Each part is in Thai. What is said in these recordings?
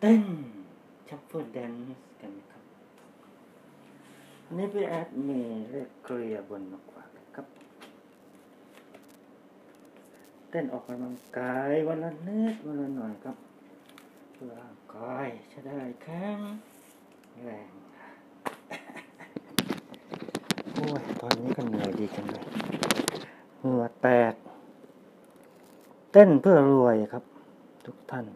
เต้นชัฟเฟิลแดนซ์กันครับวันนี้พี่แอดมีเลขเกลียบนมากกว่าครับ เต้นออกกำลังกายวันละนิดวันละหน่อยครับเพื่อร่างกายจะได้แข็งแรงโอ้ยตอนนี้ก็เหนื่อยดีจังเลยเหงื่อแตก เต้นเพื่อรวยครับ ทุกท่าน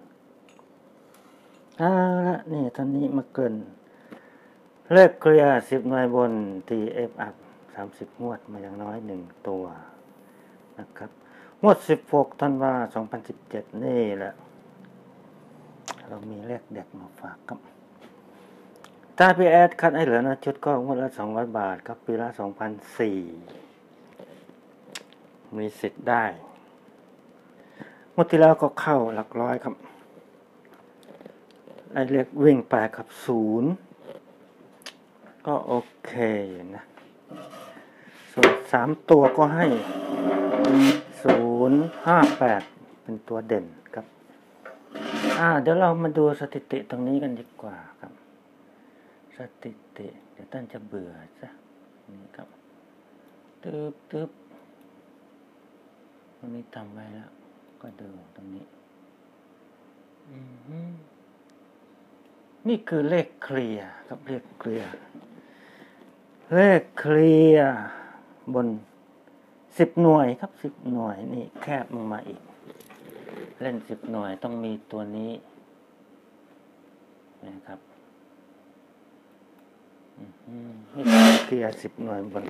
เอาละนี่ตอนนี้มาเกิน เลขเคลียร์สิบหน่วยบน TF อัพสามสิบงวดมาอย่างน้อยหนึ่งตัวนะครับ งวดสิบหกธันวาสองพันสิบเจ็ดนี่แหละ เรามีเลขเด็ดมาฝากครับถ้าพี่แอดคัดให้เหลือนะชุดก็งวดละสองร้อยบาทครับปีละสองพันสี่มีสิทธิ์ได้งวดที่แล้วก็เข้าหลักร้อยครับ ไอเลขวิ่งไปครับศูนย์ก็โอเคอยู่นะ ส่วนสามตัวก็ให้ศูนย์ห้าแปดเป็นตัวเด่นครับ อ่า เดี๋ยวเรามาดูสถิติตรงนี้กันดีกว่าครับ สถิติ เดี๋ยวท่านจะเบื่อซะนี่ครับตึบตึบตรงนี้ทำไว้แล้ว ก็ดูตรงนี้ อือหือ นี่คือเลขเคลียร์ครับเลขเคลียร์เลขเคลียร์บนสิบหน่วยครับสิบหน่วยนี่แคบลงมาอีก เล่นสิบหน่วยต้องมีตัวนี้นะครับนี่เคลียร์สิบหน่วยบน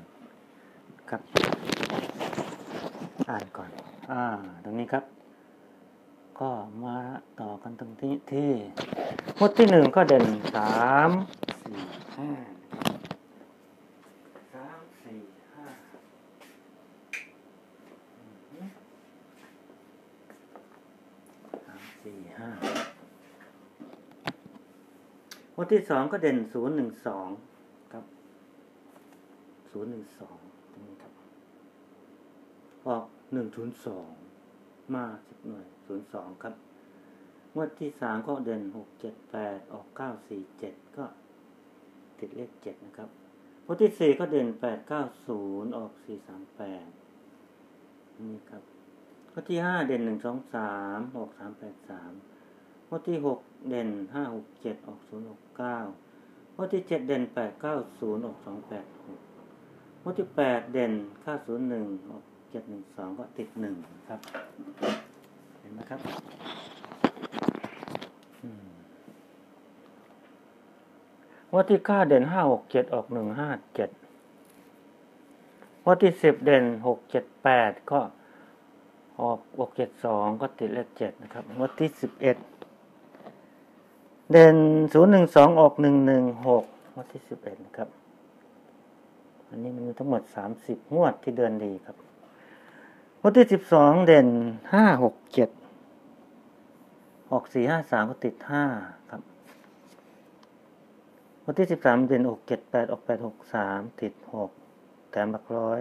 ครับ อ่านก่อน อ่า ตรงนี้ครับ ก็มาต่อกันตรงที่ที่มวดที่หนึ่งก็เด่นสามสี่ห้าสามสี่ห้าสามสี่ห้ามวดที่สองก็เด่นศูนย์หนึ่งสองครับศูนย์หนึ่งสองตรงนี้ครับออกหนึ่งศูนย์สองมาสิบหน่วย ศูนย์สองครับ งวดที่สามก็เด่นหกเจ็ดแปดออกเก้าสี่เจ็ดก็ติดเลขเจ็ดนะครับงวดที่สี่ก็เด่นแปดเก้าศูนย์ออกสี่สามแปดนี่ครับงวดที่ห้าเด่นหนึ่งสองสามออกสามแปดสามงวดที่หกเด่นห้าหกเจ็ดออกศูนย์หกเก้างวดที่เจ็ดเด่นแปดเก้าศูนย์ออกสองแปดหกงวดที่แปดเด่นเก้าศูนย์หนึ่งออกเจ็ดหนึ่งสองก็ติดหนึ่งครับ ห็นไหมครับวัดที่เก้าเด่นห้าหกเจ็ดออกหนึ่งห้าเจ็ดวัดที่สิบเด่นหกเจ็ดแปดก็ออกหกเจ็ดสองก็ติดเลขเจ็ดนะครับวัดที่สิบเอ็ดเด่นศูนย์หนึ่งสองออกหนึ่งหนึ่งหกวัดที่สิบเอ็ดครับ อันนี้มันมีทั้งหมดสามสิบงวดที่เดือนดีครับ วันที่สิบสองเด่นห้าหกเจ็ดออกสี่ห้าสามก็ติดห้าครับ วันที่สิบสามเด่นออกเจ็ดแปดออกแปดหกสามติดหกแถมหลักร้อย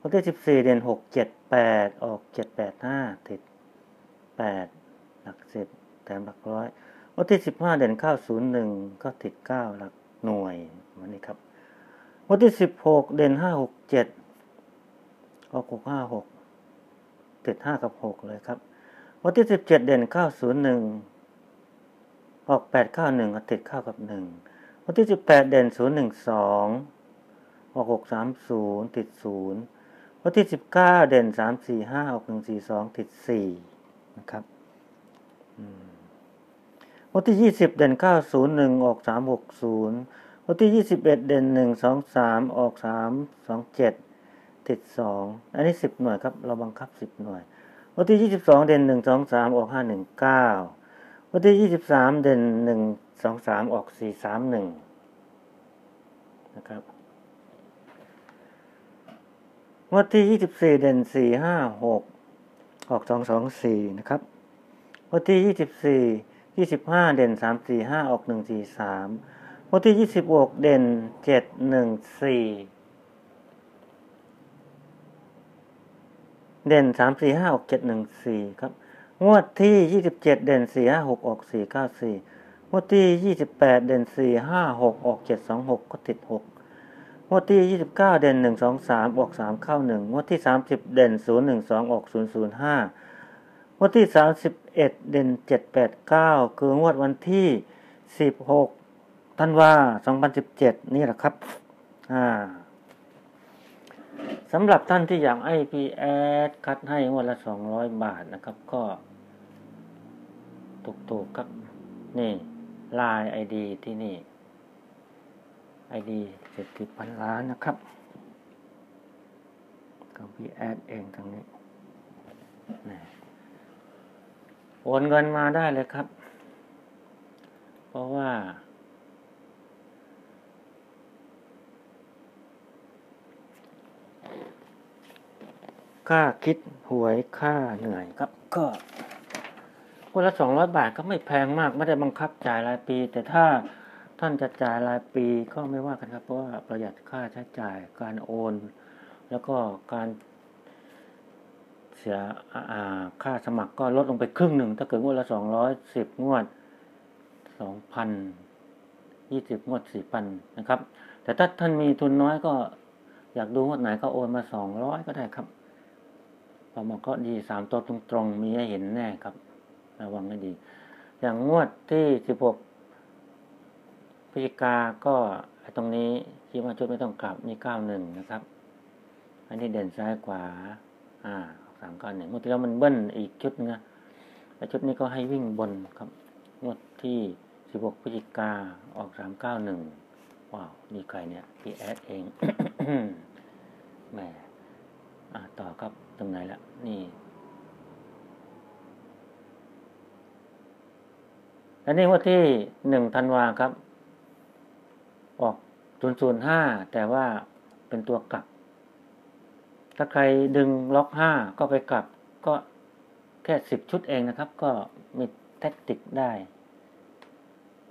วันที่สิบสี่เด่นหกเจ็ดแปดออกเจ็ดแปดห้าติดแปดหลักสิบแถมหลักร้อย วันที่สิบห้าเด่นเก้าศูนย์หนึ่งก็ติดเก้าหลักหน่วยวันนี้ครับ วันที่สิบหกเด่นห้าหกเจ็ด ออกหกห้าหกติดห้ากับหกเลยครับ วันที่สิบเจ็ดเด่นเก้าศูนย์หนึ่งออกแปดเก้าหนึ่งติดเข้ากับหนึ่งวันที่สิบแปดเด่นศูนย์หนึ่งสองออกหกสามศูนย์ติดศูนย์วันที่สิบเก้าเด่นสามสี่ห้าออกหนึ่งสี่สองติดสี่นะครับวันที่ยี่สิบเด่นเก้าศูนย์หนึ่งออกสามหกศูนย์วันที่ยี่สิบเอ็ดเด่นหนึ่งสองสามออกสามสองเจ็ด ติดสองอันนี้สิบหน่วยครับ เราบังคับสิบหน่วย วันที่ยี่สิบสองเด่นหนึ่งสองสามออกห้าหนึ่งเก้าวันที่ยี่สิบสามเด่นหนึ่งสองสามออกสี่สามหนึ่งนะครับวันที่ยี่สิบสี่เด่นสี่ห้าหกออกสองสองสี่นะครับวันที่ยี่สิบสี่ยี่สิบห้าเด่นสามสี่ห้าออกหนึ่งสี่สามงวดที่ยี่สิบหกเด่นเจ็ดหนึ่งสี่ เด่นสามสี่ห้าออกเจ็ดหนึ่งสี่ครับ งวดที่ยี่สิบเจ็ดเด่นสี่ห้าหกออกสี่เก้าสี่งวดที่ยี่สิบแปดเด่นสี่ห้าหกออกเจ็ดสองหกก็ติดหกงวดที่ยี่สิบเก้าเด่นหนึ่งสองสามออกสามเข้าหนึ่งงวดที่สามสิบเด่นศูนย์หนึ่งสองออกศูนย์ศูนย์ห้างวดที่สามสิบเอ็ดเด่นเจ็ดแปดเก้าคืองวดวันที่สิบหกธันวาสองพันสิบเจ็ดนี่แหละครับ อ่า สำหรับท่านที่อยากให้พีแอดคัดให้งวดละสองร้อยบาทนะครับ ก็ถูกๆครับ นี่ลายไอดีที่นี่ไอดีเจ็ดสิบพันล้านนะครับก็พีแอดเองทางนี้นี่โอนเงินมาได้เลยครับ เพราะว่า ค่าคิดหวยค่าเหนื่อยครับก็คนละสองร้อยบาทก็ไม่แพงมากไม่ได้บังคับจ่ายรายปี แต่ถ้าท่านจะจ่ายรายปีก็ไม่ว่ากันครับ เพราะว่าประหยัดค่าใช้จ่ายการโอน แล้วก็การเสียค่าสมัครก็ลดลงไปครึ่งหนึ่ง ถ้าเกิดงวดละสองร้อยสิบงวดสองพันยี่สิบงวดสี่พันนะครับ แต่ถ้าท่านมีทุนน้อยก็อยากดูงวดไหนก็โอนมาสองร้อยก็ได้ครับ อมาก็ดีสามตัวตรงๆ มีให้เห็นแน่ครับ ระวังให้ดี อย่างงวดที่สิบหกพฤศจิกาก็ตรงนี้คิดว่าชุดไม่ต้องกลับมีเก้าหนึ่งนะครับ อันนี้เด่นซ้ายขวา อ่าสามเก้าหนึ่งงวดที่แล้วมันเบิ้ลอีกชุดนึงนะแต่ชุดนี้ก็ให้วิ่งบนครับงวดที่สิบหกพฤศจิกาออกสามเก้าหนึ่งว้าวนี่ใครเนี่ยพี่แอดเองแหม อ่าต่อครับตรงไหนละนี่อันนี้ว่าที่หนึ่งธันวาครับ ออกศูนย์ศูนย์ห้าแต่ว่าเป็นตัวกลับ ถ้าใครดึงล็อกห้าก็ไปกลับ ก็แค่สิบชุดเองนะครับ ก็มีแท็กติกได้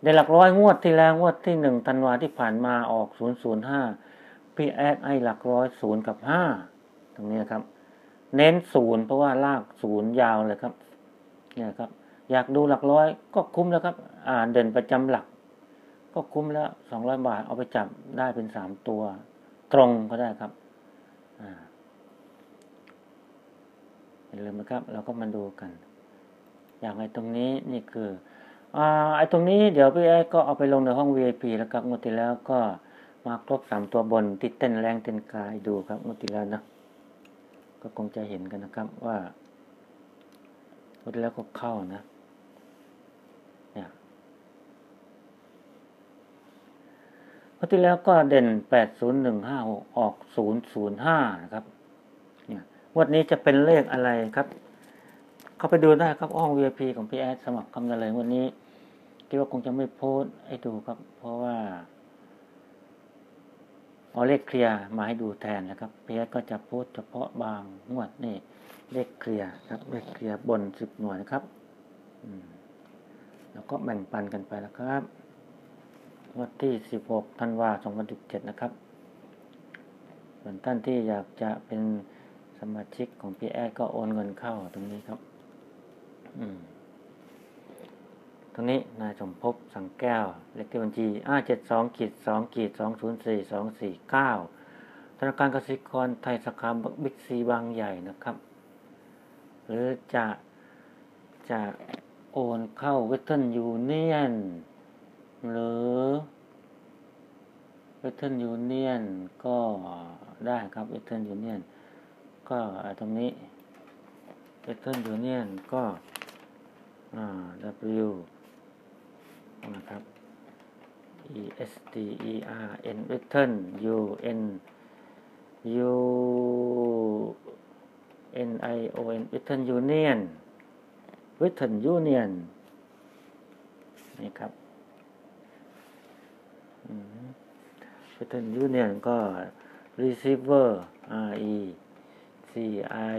ในหลักร้อยงวดที่แล้วงวดที่หนึ่งธันวาที่ผ่านมาออกศูนย์ศูนย์ห้าพี่แอดไอหลักร้อยศูนย์กับห้า ตรงนี้ครับ เน้นศูนย์เพราะว่าลากศูนย์ยาวเลยครับ เนี่ยครับ อยากดูหลักร้อยก็คุ้มแล้วครับ อ่านเด่นประจำหลัก ก็คุ้มแล้วสองร้อยบาทเอาไปจับได้เป็นสามตัว ตรงก็ได้ครับอ่าเห็นเลยไหมครับ เราก็มาดูกัน อย่างไอ้ตรงนี้นี่คืออ่าไอ้ตรงนี้เดี๋ยวพี่ไอ้ก็เอาไปลงในห้อง VIP แล้วครับงวดที่แล้วก็มาครบสามตัวบนติดเต้นแรงเต้นกายดูครับงวดที่แล้วนะ ก็คงจะเห็นกันนะครับว่างวดที่แล้วก็เข้านะเนี่ยงวดที่แล้วก็เด่นแปดศูนย์หนึ่งห้าออกศูนย์ศูนย์ห้านะครับ เนี่ยวดนี้จะเป็นเลขอะไรครับ เข้าไปดูได้ครับห้อง VIP ของพี่แอดสมัครคำนเลยวันนี้คิดว่าคงจะไม่โพสให้ดูครับ เพราะว่า เอาเลขเคลียร์มาให้ดูแทนนะครับพี่แอดก็จะโพสเฉพาะบางงวดนี่เลขเคลียร์ครับ เลขเคลียร์บนสิบหน่วยนะครับแล้วก็แบ่งปันกันไปแล้วครับงวันที่สิบหกธันวาสองพันสิบเจ็ดนะครับส่วนท่านที่อยากจะเป็นสมาชิกของพี่แอดก็โอนเงินเข้าตรงนี้ครับ อืม ตรงนี้นายสมภพสังแก้ว เลขที่บัญชีอ้าเจ็ดสองขีดสองขีดสองศูนย์สี่สองสี่เก้าธนาคารกสิกรไทยสาขาบิ๊กซีบางใหญ่นะครับ หรือจะจะโอนเข้าเวสเทิร์นยูเนียนหรือเวสเทิร์นยูเนียนก็ได้ครับเวสเทิร์นยูเนียนก็ตรงนี้เวสเทิร์นยูเนียนก็ W นะครับ E S T E R N Western U N U N I O N Western Union Western Union นี่ครับ Western Union ก็ receiver R E C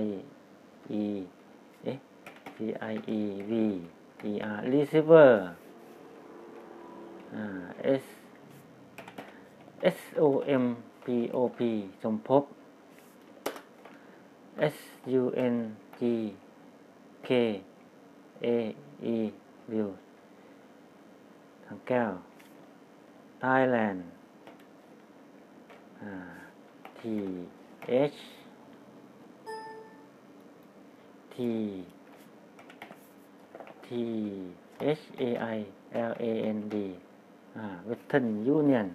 I E เอ๊ะ C I E V E R receiver S S O M P O P สมภพ S U N G K A E view ทางแก้ว Thailand T H T T H A I L A N D เวทันยูเ Union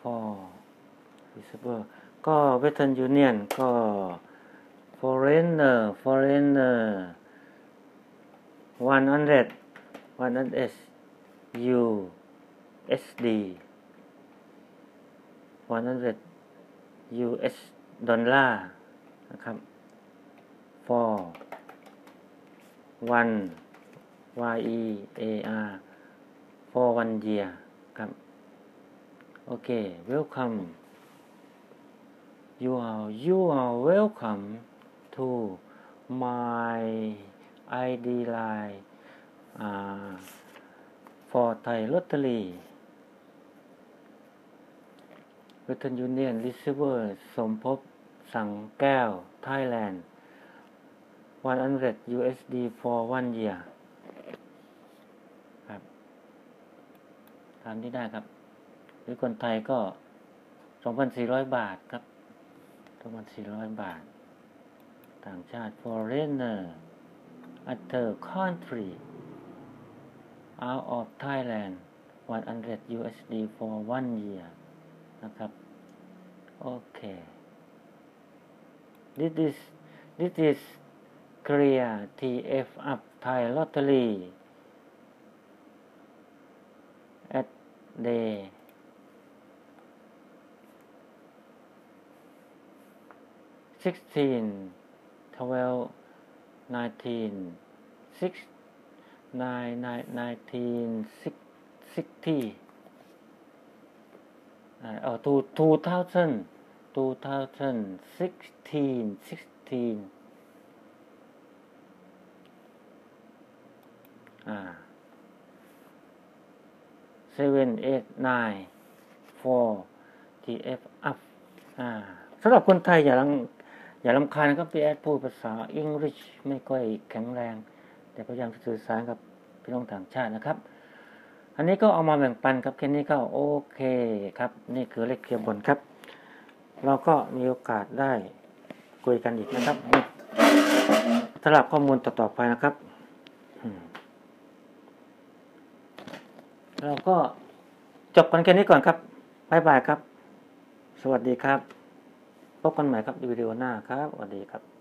for December ก็เ Western Union ก็ foreigner foreigner one hundred one hundred U USD one hundred US ดอลลาร์นะครับ for one Y E A R for one year ครับ โอเค welcome you are you are welcome to my ID line uh, for Thai Lottery Western Union Receiver สมภพสังแก้ว Thailand 100 USD for one year ครับ ตามที่ได้ครับ หรือคนไทยก็ 2,400 บาทครับ 2,400 บาท ต่างชาติ foreigner other country out of Thailand 100 USD for one year นะครับ โอเค this is this is clear TF up Thai lottery 네. sixteen, twelve, nineteen, six, nine, nine, nineteen, six, sixty. Uh, oh, two, two thousand, two thousand sixteen, sixteen. two thousand, two thousand, sixteen, sixteen. Ah. Seven eight nine four TF up อ่าสำหรับคนไทยอย่าลังอย่าลำคาญนะครับพี่แอดพูดภาษาอังกฤษไม่ค่อยแข็งแรง แต่พยายามสื่อสารกับพี่น้องต่างชาตินะครับ อันนี้ก็เอามาแบ่งปันครับแค่นี้ก็โอเคครับ นี่คือเลขเคียบบนครับ เราก็มีโอกาสได้คุยกันอีกนะครับสำหรับข้อมูลต่อๆไปนะครับอืม เราก็จบกันแค่นี้ก่อนครับบายบายครับ สวัสดีครับ พบกันใหม่ครับวิดีโอหน้าครับสวัสดีครับ